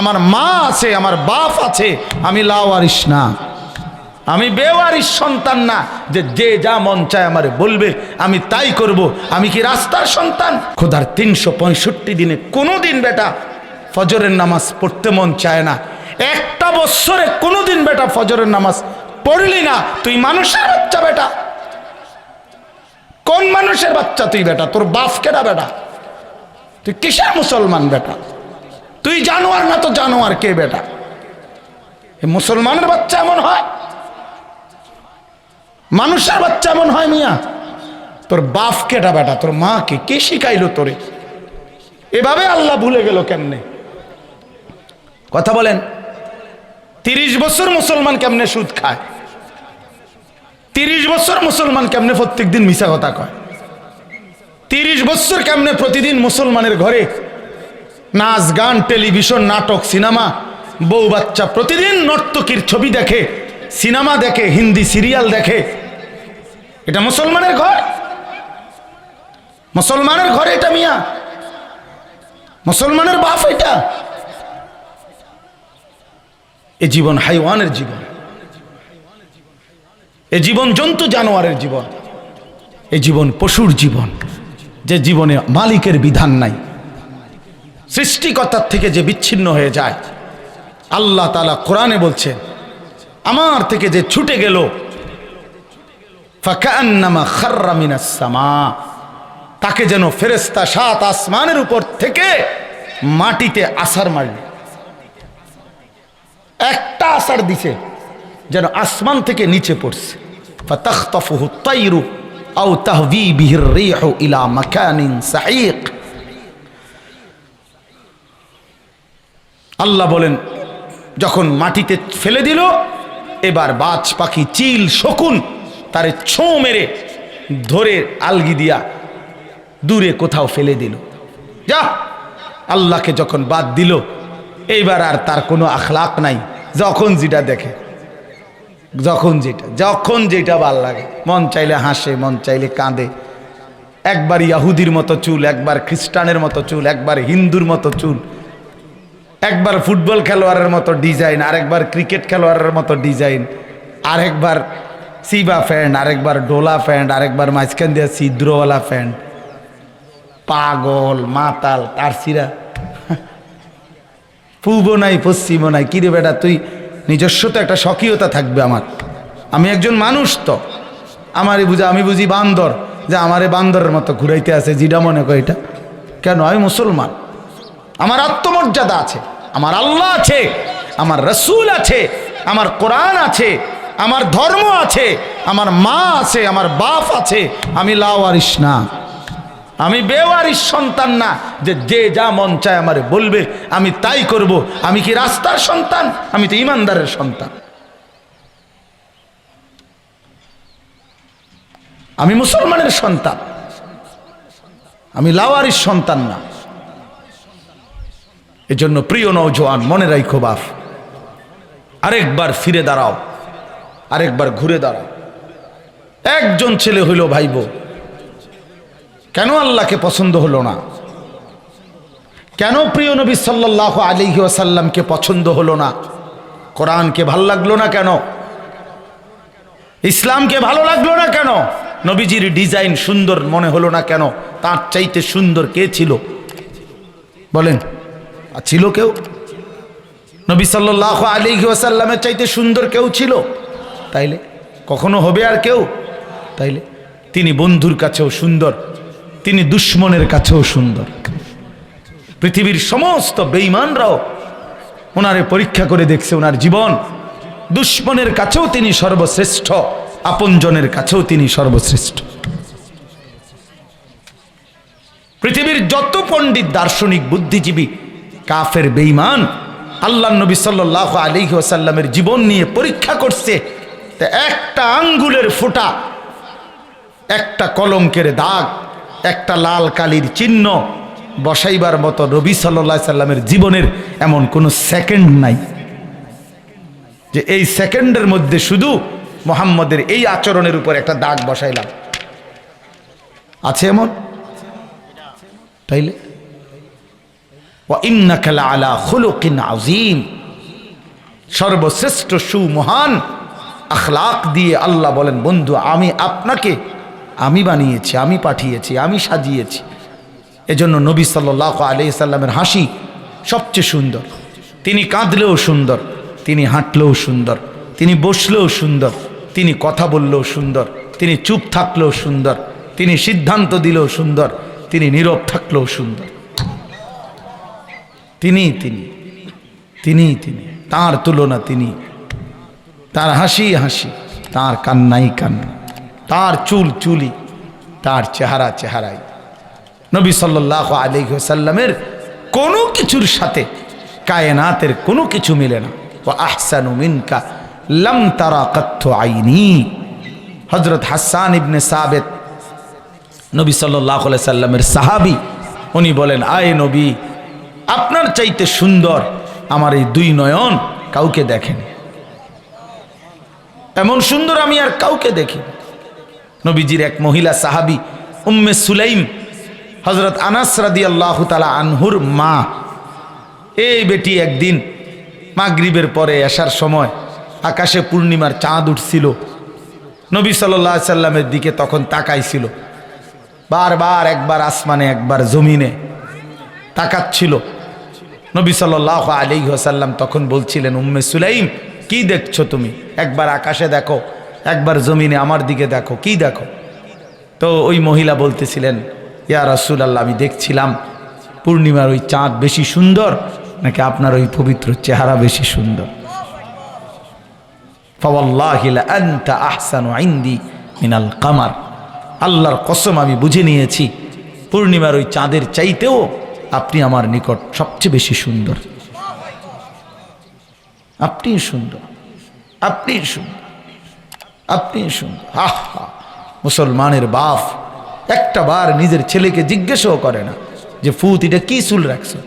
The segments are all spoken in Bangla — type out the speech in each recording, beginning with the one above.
আমার মা আছে, আমার বাপ আছে, আমি লাওয়ারিস না। আমি বেওয়ারিস সন্তান না, যে যে যা মন চায় আমার বলবে, আমি তাই করব। আমি কি রাস্তার সন্তান? খোদার তিনশো পঁয়ষট্টি দিনে কোনো দিন বেটা ফজরের নামাজ পড়তে মন চায় না। একটা বৎসরে কোনো দিন বেটা ফজরের নামাজ পড়লি না। তুই মানুষের বাচ্চা বেটা। কোন মানুষের বাচ্চা তুই বেটা? তোর বাপ কেডা বেটা? তুই কিসের মুসলমান বেটা? তুই জানোয়ার না তো জানোয়ার কে বেটা? মুসলমানের বাচ্চা এমন হয়? মানুষের বাচ্চা এমন হয় মিয়া। তোর বাপ কেটা বেটা? তোর মাকে কে? শিখাইলো তোরে? এভাবে আল্লাহ ভুলে গেল কেমনে? কথা বলেন, তিরিশ বছর মুসলমান কেমনে সুদ খায়? তিরিশ বছর মুসলমান কেমনে প্রত্যেক দিন মিশা কথা কয়? তিরিশ বছর কেমনে প্রতিদিন মুসলমানের ঘরে নাচ, গান, টেলিভিশন, নাটক, সিনেমা। বউ বাচ্চা প্রতিদিন নর্তকীর ছবি দেখে, সিনেমা দেখে, হিন্দি সিরিয়াল দেখে। এটা মুসলমানের ঘর? মুসলমানের ঘরে এটা মিয়া। মুসলমানের বাপ এটা। এ জীবন হাইওয়ানের জীবন। এ জীবন জন্তু জানোয়ারের জীবন। এ জীবন পশুর জীবন। যে জীবনে মালিকের বিধান নাই। সৃষ্টিকর্তার থেকে যে বিচ্ছিন্ন হয়ে যায়, আল্লাহ তালা কোরআনে বলছেন, আমার থেকে যে ছুটে গেল তাকে যেন ফেরেস্তা সাত আসমানের উপর থেকে মাটিতে আসার মারল। একটা আসার দিছে, যেন আসমান থেকে নিচে পড়ছে। তাহবি বিহির রিহু ইলা মাকানিন সাহিক আল্লাহ বলেন, যখন মাটিতে ফেলে দিল, এবার বাজ পাখি চিল শকুন তারে ছো মেরে ধরে আলগি দিয়া দূরে কোথাও ফেলে দিল। যা, আল্লাহকে যখন বাদ দিল, এইবার আর তার কোনো আখলাক নাই, যখন যেটা দেখে, যখন যেটা যখন যেটা ভালো লাগে। মন চাইলে হাসে, মন চাইলে কাঁদে। একবার ইয়াহুদির মতো চুল, একবার খ্রিস্টানের মতো চুল, একবার হিন্দুর মতো চুল একবার ফুটবল খেলোয়াড়ের মতো ডিজাইন আরেকবার ক্রিকেট খেলোয়াড়ের মতো ডিজাইন আরেকবার সিবা ফ্যান্ড আরেকবার ডোলা ফ্যান্ড আরেকবার মাঝখান দিয়ে ছিদ্রওয়ালা ফ্যান্ড পাগল, মাতাল, তারসিরা। পূর্ব নাই পশ্চিমও নাই। কিরে বেটা, তুই নিজস্ব তো একটা স্বকীয়তা থাকবে আমার। আমি একজন মানুষ তো। আমারই বুঝা, আমি বুঝি বান্দর। যে আমারে বান্দরের মতো ঘুরাইতে আছে, জিডা মনে কয় এটা। কেন? আমি মুসলমান। আমার আত্মমর্যাদা আছে। আমার আল্লাহ আছে, আমার রসুল আছে, আমার কোরআন আছে, আমার ধর্ম আছে, আমার মা আছে, আমার বাপ আছে, আমি লাওয়ারিস না। আমি বেওয়ারিস সন্তান না, যে যে যা মন চায় আমারে বলবে, আমি তাই করব। আমি কি রাস্তার সন্তান? আমি তো ইমানদারের সন্তান। আমি মুসলমানের সন্তান। আমি লাওয়ারিস সন্তান না। এজন্য প্রিয় নৌজওয়ান মনে রাখো বাপ। আরেকবার ফিরে দাঁড়াও, আরেকবার ঘুরে দাঁড়াও। একজন ছেলে হইল ভাইব। কেন আল্লাহকে পছন্দ হলো না? কেন প্রিয় নবী সাল্লাহ আলিহি আসাল্লামকে পছন্দ হলো না? কোরআনকে ভালো লাগল না কেন? ইসলামকে ভালো লাগল না কেন? নবীজির ডিজাইন সুন্দর মনে হলো না কেন? তার চাইতে সুন্দর কে ছিল? বলেন। আর ছিল কেউ? নবী সাল্লাহ আলী ওয়াসাল্লামের চাইতে সুন্দর কেউ ছিল? তাইলে? কখনো হবে আর কেউ? তাইলে? তিনি বন্ধুর কাছেও সুন্দর, তিনি দুশ্মনের কাছেও সুন্দর। পৃথিবীর সমস্ত বেঈমানরাও ওনারে পরীক্ষা করে দেখছে ওনার জীবন। দুশ্মনের কাছেও তিনি সর্বশ্রেষ্ঠ, আপনজনের কাছেও তিনি সর্বশ্রেষ্ঠ। পৃথিবীর যত পণ্ডিত দার্শনিক, বুদ্ধিজীবী কাফের বেঈমান। আল্লাহ নবী সাল্লাহ আলী ওসাল্লামের জীবন নিয়ে পরীক্ষা করছে, তা একটা আঙ্গুলের ফোঁটা, একটা কলঙ্কের দাগ, একটা লাল কালির চিহ্ন বসাইবার মতো নবী সাল্লা সাল্লামের জীবনের এমন কোনো সেকেন্ড নাই। যে এই সেকেন্ডের মধ্যে শুধু মোহাম্মদের এই আচরণের উপর একটা দাগ বসাইলাম। আছে এমন? তাইলে? সর্বশ্রেষ্ঠ সুমহান আখলাক দিয়ে আল্লাহ বলেন, বন্ধু, আমি আপনাকে, আমি বানিয়েছি, আমি পাঠিয়েছি, আমি সাজিয়েছি। এজন্য নবী সাল্লাহ আলি সাল্লামের হাসি সবচেয়ে সুন্দর। তিনি কাঁদলেও সুন্দর, তিনি হাঁটলেও সুন্দর, তিনি বসলেও সুন্দর, তিনি কথা বললেও সুন্দর, তিনি চুপ থাকলেও সুন্দর, তিনি সিদ্ধান্ত দিলেও সুন্দর, তিনি নীরব থাকলেও সুন্দর। তিনি তিনি তিনি তিনি, তার তুলনা তিনি। তার হাসি হাসি, তার কান্নাই কান্না, তার চুল চুলি, তার চেহারা চেহারাই। নবী সাল্লাহ আলহ্লামের কোনো কিছুর সাথে কায়নাতের কোনো কিছু মিলে না। ও আহসানু মিনকা, লম তারা কথ্য আইনি। হজরত হাসান ইবনে সাবেদ নবী সাল্লাহ সাল্লামের সাহাবি, উনি বলেন, আয় নবী আপনার চাইতে সুন্দর আমার এই দুই নয়ন কাউকে দেখেন। এমন সুন্দর আমি আর কাউকে দেখি। নবীজির এক মহিলা সাহাবি, উম্মে সুলাইম হজরত আনাস রাদি আল্লাহ তালা আনহুর মা। এই বেটি একদিন মাগরিবের পরে আসার সময় আকাশে পূর্ণিমার চাঁদ উঠছিল। নবী সাল্লাহ সাল্লামের দিকে তখন তাকাইছিল। বারবার একবার আসমানে, একবার জমিনে তাকাচ্ছিল। নবী সাল্লাহ আলী সাল্লাম তখন বলছিলেন, উম্মে সুলাইম, কি দেখছ তুমি? একবার আকাশে দেখো, একবার জমিনে আমার দিকে দেখো, কি দেখো? তো ওই মহিলা বলতেছিলেন, ইয়া রাসুল আল্লাহ আমি দেখছিলাম পূর্ণিমার ওই চাঁদ বেশি সুন্দর, নাকি আপনার ওই পবিত্র চেহারা বেশি সুন্দর? কামার। আল্লাহর কসম, আমি বুঝে নিয়েছি, পূর্ণিমার ওই চাঁদের চাইতেও আপনি আমার নিকট সবচেয়ে বেশি সুন্দর। আপনি সুন্দর। আপনি সুন্দর। আপনি সুন্দর। আহ মুসলমানের বাপ একটা বার নিজের ছেলেকে জিজ্ঞেসও করে না যে, ফুত, এটা কি চুল রাখছো?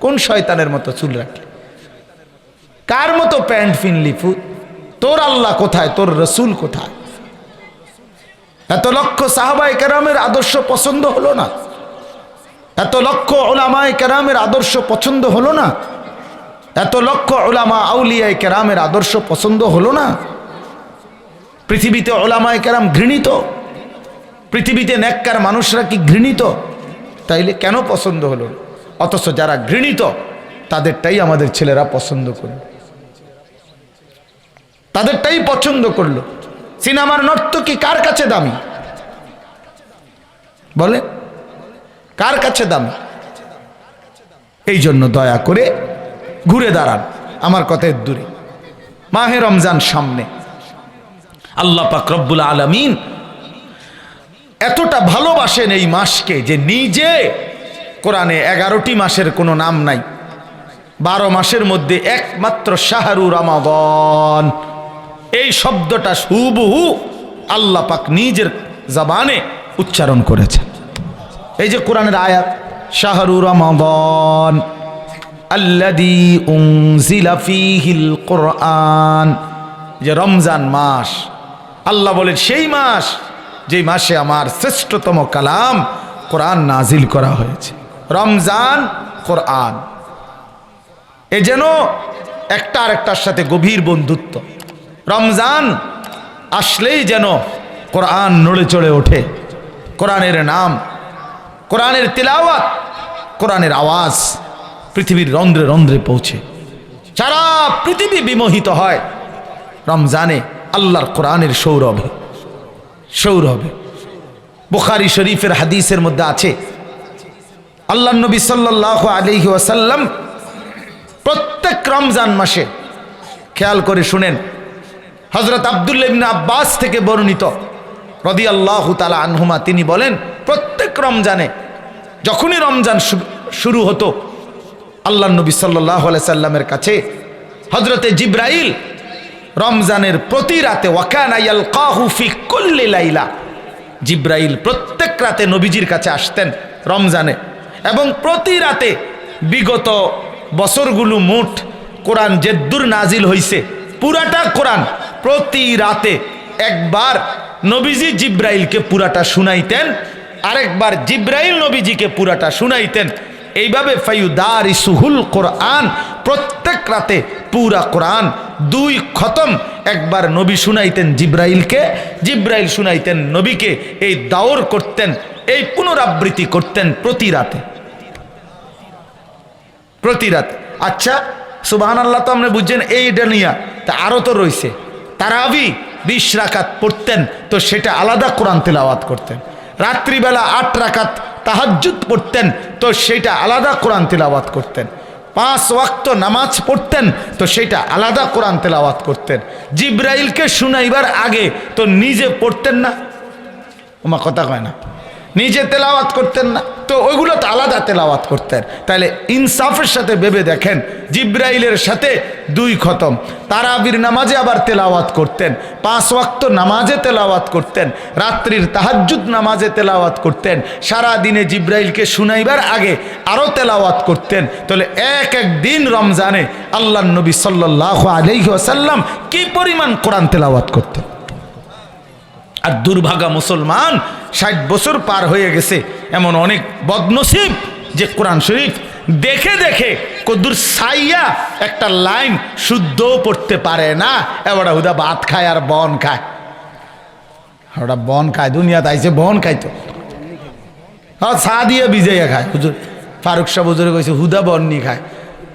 কোন শয়তানের মতো চুল রাখলি? কার মতো প্যান্ট ফিনলি ফুত? তোর আল্লাহ কোথায়? তোর রসুল কোথায়? এত লক্ষ সাহাবাই কেরামের আদর্শ পছন্দ হলো না। এত লক্ষ ওলামায় কেরামের আদর্শ পছন্দ হলো না? এত লক্ষ ওলামা আউলিয়ায় কেরামের আদর্শ পছন্দ হলো না? পৃথিবীতে ওলামায় কেরাম ঘৃণিত? পৃথিবীতে ন্যাক্কার মানুষরা কি ঘৃণিত? তাইলে কেন পছন্দ হলো? অথচ যারা ঘৃণিত, তাদেরটাই আমাদের ছেলেরা পছন্দ করল। তাদেরটাই পছন্দ করল। সিনেমার নর্তকী কার কাছে দামি? বলে কার কাছে দামি? এই জন্য দয়া করে ঘুরে দাঁড়ান, আমার কথার দূরে। মাহে রমজান সামনে। আল্লাহ পাক রব্বুল আলমিন এতটা ভালোবাসেন এই মাসকে যে নিজে কোরআনে এগারোটি মাসের কোনো নাম নাই। বারো মাসের মধ্যে একমাত্র শাহরু রমাবন এই শব্দটা হুবহু আল্লাহ পাক নিজের জবানে উচ্চারণ করেছেন। এই যে কোরআনের আয়াত, শাহরু রমাবন আল্লাদি কোরআন। যে রমজান মাস, আল্লাহ বলেন, সেই মাস যে মাসে আমার শ্রেষ্ঠতম কালাম কোরআন নাজিল করা হয়েছে। রমজান, কোরআন। এ যেন একটা আরেকটার সাথে গভীর বন্ধুত্ব। রমজান আসলেই যেন কোরআন নড়ে চড়ে ওঠে। কোরআনের নাম কোরআনের তিলাওয়াত, কোরআনের আওয়াজ পৃথিবীর রন্ধ্রে রন্ধ্রে পৌঁছে। সারা পৃথিবী বিমোহিত হয়। রমজানে আল্লাহর কোরআনের সৌরভে সৌরভে। বুখারি শরীফের হাদিসের মধ্যে আছে আল্লাহ নবী সাল্লাহ আলহি ওয়াসাল্লাম প্রত্যেক রমজান মাসে, খেয়াল করে শুনেন হজরত আবদুল্লিন আব্বাস থেকে বর্ণিত রদি আল্লাহ তালা আনহুমা তিনি বলেন, প্রত্যেক রমজানে যখনই রমজান শুরু হতো, আল্লাহ নবী সাল্লাহ সাল্লামের কাছে হজরতে জিব্রাইল রমজানের প্রতি রাতে ওয়াকানাইয়াল কল্লি লাইলা। জিব্রাইল প্রত্যেক রাতে নবীজির কাছে আসতেন রমজানে এবং প্রতি রাতে বিগত বছরগুলো মোট কোরআন জেদ্দুর নাজিল হইছে। পুরাটা কোরআন প্রতি রাতে একবার নবীজি জিব্রাইলকে পুরাটা শুনাইতেন। আরেকবার জিব্রাইল নবীজিকে পুরাটা শুনাইতেন। এইভাবে ফাইউদার ইসুহুল কোরআন, প্রত্যেক রাতে পুরা কোরআন, দুই খতম। একবার নবী শুনাইতেন জিব্রাইলকে, জিব্রাইল শুনাইতেন নবীকে, এই দাওর করতেন, এই পুনরাবৃত্তি করতেন প্রতি রাতে। প্রতি রাত। আচ্ছা সুবাহান আল্লাহ তো আপনি বুঝছেন, এইটা নিয়া। তা আরও তো রয়েছে তারাবি বিশ রাকাত পড়তেন, তো সেটা আলাদা কোরআন তেলাওয়াত করতেন। রাত্রিবেলা আট রাকাত তাহাজুত পড়তেন, তো সেটা আলাদা কোরআন তেলাওয়াত করতেন। পাঁচ ওয়াক্ত নামাজ পড়তেন, তো সেটা আলাদা কোরআন তেলাওয়াত করতেন। জিব্রাইলকে শুনাইবার আগে তো নিজে পড়তেন না। ওমা কথা কয় না। নিজে তেলাওয়াত করতেন না। তো ওইগুলো তো আলাদা তেলাওয়াত করতেন। তাহলে ইনসাফের সাথে ভেবে দেখেন, জিব্রাইলের সাথে দুই খতম। তারাবির নামাজে আবার তেলাওয়াত করতেন, পাঁচ ওয়াক্ত নামাজে তেলাওয়াত করতেন, রাত্রির তাহাজ্জুদ নামাজে তেলাওয়াত করতেন সারা দিনে জিব্রাইলকে শুনাইবার আগে আরও তেলাওয়াত করতেন। তাহলে এক এক দিন রমজানে আল্লাহ নবী সাল্লাহ আলহি কি পরিমাণ কোরআন তেলাওয়াত করতেন? আর দুর্ভাগা মুসলমান ষাট বছর পার হয়ে গেছে এমন অনেক বদনসিব যে কোরআন শরীফ দেখে দেখে কদ্দুর সাইয়া একটা লাইন শুদ্ধও পড়তে পারে না। এবার হুদা ভাত খায় আর বন খায়। ওটা বন খায়, দুনিয়াতে আইছে বন খাইতো চা দিয়ে ভিজাইয়া খায়, হুজুর। ফারুক শাহ হুজুরে কইছে, হুদা বন নি খায়।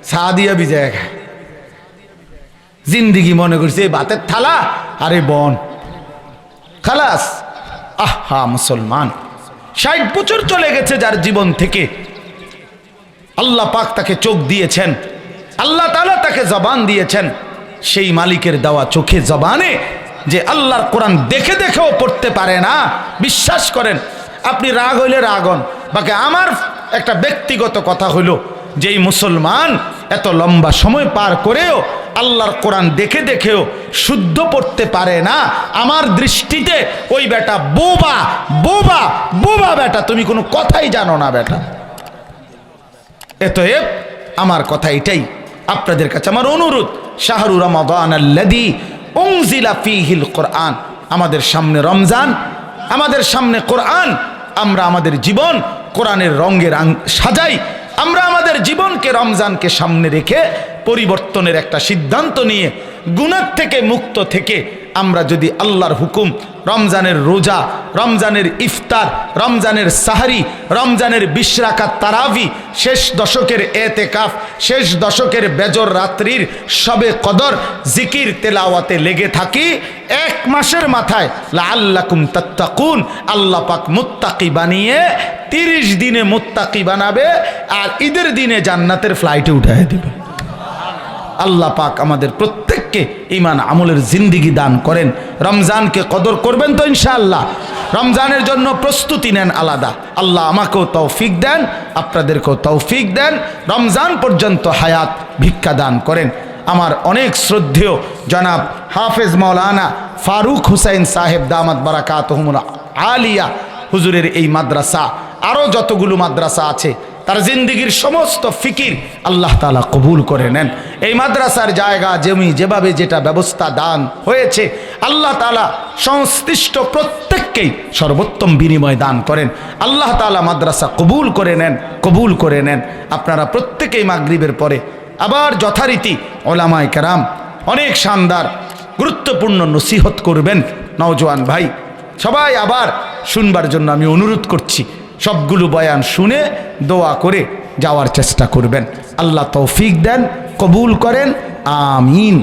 চা দিয়া ভিজাইয়া খায়। জিন্দিগি মনে করছে, এই ভাতের থালা আর এই বন। খালাস। আহা, মুসলমান। ষাট বছর চলে গেছে যার জীবন থেকে। আল্লাহ পাক তাকে চোখ দিয়েছেন। আল্লাহ তালা তাকে জবান দিয়েছেন। সেই মালিকের দেওয়া চোখে জবানে যে আল্লাহর কোরআন দেখে দেখেও পড়তে পারে না, বিশ্বাস করেন, আপনি রাগ হইলে রাগন বাকি আমার একটা ব্যক্তিগত কথা হইল, যেই মুসলমান এত লম্বা সময় পার করেও আল্লাহর কোরআন দেখে দেখেও শুদ্ধ পড়তে পারে না। আমার দৃষ্টিতে ওই বেটা বোবা বোবা বোবা বেটা, তুমি কোনো কথাই জানো না বেটা। এতএব আমার কথা এটাই। আপনাদের কাছে আমার অনুরোধ, শাহরু রমাদান আল্লাদি উংজিলা ফিহিল কোরআন। আমাদের সামনে রমজান, আমাদের সামনে কোরআন। আমরা আমাদের জীবন কোরআনের রঙের সাজাই আমরা আমাদের জীবনকে রমজানকে সামনে রেখে পরিবর্তনের একটা সিদ্ধান্ত নিয়ে গুণার থেকে মুক্ত থেকে আমরা যদি আল্লাহর হুকুম, রমজানের রোজা, রমজানের ইফতার, রমজানের সাহারি, রমজানের বিশরাকাত তারাভি শেষ দশকের এতে কাফ শেষ দশকের বেজর রাত্রির সবে কদর জিকির তেলাওয়াতে লেগে থাকি, এক মাসের মাথায় লা লাল্লাকুম তাত্তাকুন, আল্লাহ পাক মুত্তাকি বানিয়ে তিরিশ দিনে মুত্তাকি বানাবে, আর ঈদের দিনে জান্নাতের ফ্লাইটে উঠাই দিবে। আল্লাহ পাক আমাদের প্রত্যেককে ইমান আমলের জিন্দিগি দান করেন। রমজানকে কদর করবেন তো ইনশাআল্লাহ। রমজানের জন্য প্রস্তুতি নেন আলাদা। আল্লাহ আমাকেও তৌফিক দেন, আপনাদেরকেও তৌফিক দেন। রমজান পর্যন্ত হায়াত, ভিক্ষা দান করেন। আমার অনেক শ্রদ্ধেয় জনাব হাফেজ মৌলানা ফারুক হুসাইন সাহেব, দামাত বারাকাত আলিয়া হুজুরের এই মাদ্রাসা। আরও যতগুলো মাদ্রাসা আছে তার জিন্দিগির সমস্ত ফিকির আল্লাহ তালা কবুল করে নেন। এই মাদ্রাসার জায়গা, জমি, যেভাবে যেটা ব্যবস্থা দান হয়েছে, আল্লাহ তালা সংশ্লিষ্ট প্রত্যেককেই সর্বোত্তম বিনিময় দান করেন। আল্লাহ তালা মাদ্রাসা কবুল করে নেন, কবুল করে নেন। আপনারা প্রত্যেকেই মাগরিবের পরে আবার যথারীতি ওলামায় কেরাম অনেক শানদার, গুরুত্বপূর্ণ নসিহত করবেন। নওজোয়ান ভাই, সবাই আবার শুনবার জন্য আমি অনুরোধ করছি। সবগুলো বয়ান শুনে দোয়া করে যাওয়ার চেষ্টা করবেন। আল্লাহ তৌফিক দেন কবুল করেন আমিন।